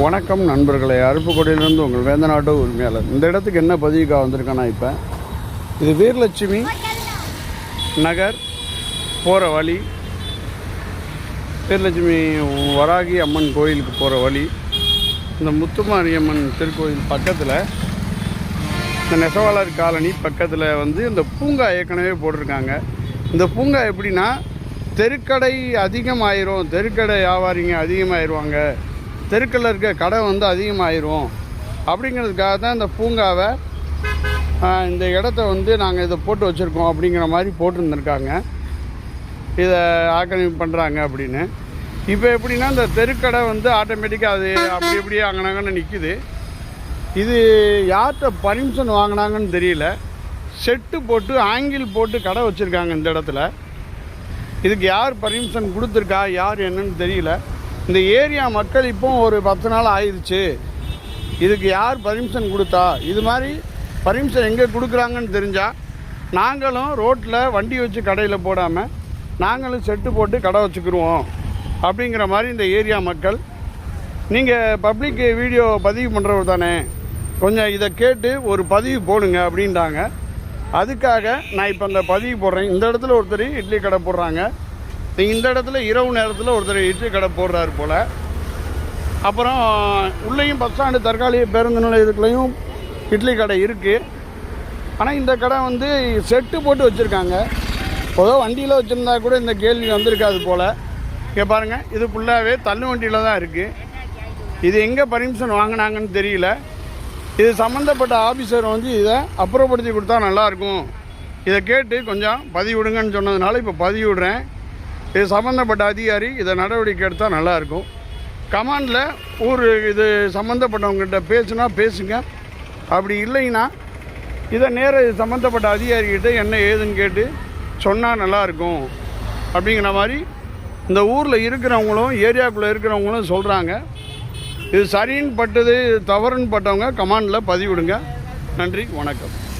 வணக்கம் நண்பர்களே. அருப்புக்கோட்டையிலேருந்து உங்கள் வேந்தநாட்டு உரிமையாளர். இந்த இடத்துக்கு என்ன பதிவுக்காக வந்திருக்கேன்னா இப்போ? இது வீரலட்சுமி நகர் போகிற வழி. வீரலட்சுமி வராகி அம்மன் கோயிலுக்கு போகிற வழி. இந்த முத்துமாரியம்மன் திருக்கோயில் பக்கத்தில் இந்த நெசவாளர் காலனி பக்கத்தில் வந்து இந்த பூங்கா ஏற்கனவே போட்டிருக்காங்க. இந்த பூங்கா எப்படின்னா தெருக்கடை அதிகமாயிரும். தெருக்கடை வியாபாரிங்க அதிகமாயிருவாங்க. தெருக்களில் இருக்க கடை வந்து அதிகமாயிரும். அப்படிங்கிறதுக்காக தான் இந்த பூங்காவை இந்த இடத்த வந்து நாங்கள் இதை போட்டு வச்சுருக்கோம் அப்படிங்கிற மாதிரி போட்டுருந்துருக்காங்க. இதை ஆக்கிரமிப்பு பண்ணுறாங்க அப்படின்னு. இப்போ எப்படின்னா இந்த தெருக்கடை வந்து ஆட்டோமேட்டிக்காக அது அப்படி இப்படியே அங்கனாங்கன்னு நிற்கிது இது யார்கிட்ட பர்மிஷன் வாங்கினாங்கன்னு தெரியல. செட்டு போட்டு ஆங்கிள் போட்டு கடை வச்சுருக்காங்க இந்த இடத்துல. இதுக்கு யார் பர்மிஷன் கொடுத்துருக்கா யார் என்னன்னு தெரியல. இந்த ஏரியா மக்கள் இப்போ ஒரு பத்து நாள் ஆயிடுச்சு. இதுக்கு யார் பர்மிஷன் கொடுத்தா? இது மாதிரி பர்மிஷன் எங்கே கொடுக்குறாங்கன்னு தெரிஞ்சால் நாங்களும் ரோட்டில் வண்டி வச்சு கடையில் போடாமல் நாங்களும் செட்டு போட்டு கடை வச்சுக்கிருவோம். அப்படிங்கிற மாதிரி இந்த ஏரியா மக்கள் நீங்கள் பப்ளிக் வீடியோ பதிவு பண்ணுறவர் தானே. கொஞ்சம் இதை கேட்டு ஒரு பதிவு போடுங்க அப்படின்ட்டாங்க அதுக்காக நான் இப்போ இந்த பதிவு போடுறேன். இந்த இடத்துல ஒருத்தர் இட்லி கடை போடுறாங்க. இந்த இடத்துல இரவு நேரத்தில் ஒருத்தர் இட்லி கடை போடுறாரு போல். அப்புறம் உள்ளேயும் பஸ் ஸ்டாண்டு தற்காலிக பேருந்து நிலையத்துக்குள்ளேயும் இட்லி கடை இருக்குது ஆனால் இந்த கடை வந்து செட்டு போட்டு வச்சுருக்காங்க. பொதுவாக வண்டியில் வச்சுருந்தா கூட இந்த கேள்வி வந்திருக்காது போல். இங்கே பாருங்கள் இது ஃபுல்லாகவே தள்ளு வண்டியில் தான் இருக்குது இது எங்கே பர்மிஷன் வாங்கினாங்கன்னு தெரியல. இது சம்மந்தப்பட்ட ஆஃபீஸர் வந்து இதை அப்புறப்படுத்தி கொடுத்தா நல்லாயிருக்கும் இதை கேட்டு கொஞ்சம் பதிவிடுங்கன்னு சொன்னதுனால இப்போ பதிவிடுறேன். இது சம்மந்தப்பட்ட அதிகாரி இதை நடவடிக்கை எடுத்தால் நல்லாயிருக்கும். கமாண்டில் ஊர் இது சம்மந்தப்பட்டவங்ககிட்ட பேசுனா பேசுங்க. அப்படி இல்லைன்னா இதை நேர சம்மந்தப்பட்ட அதிகாரிகிட்ட என்ன ஏதுன்னு கேட்டு சொன்னால் நல்லாயிருக்கும். அப்படிங்கிற மாதிரி இந்த ஊரில் இருக்கிறவங்களும் ஏரியாக்குள்ளே இருக்கிறவங்களும் சொல்கிறாங்க இது சரின்னு பட்டது தவறுன்னு பட்டவங்க கமாண்டில் பதிவிடுங்க. நன்றி வணக்கம்.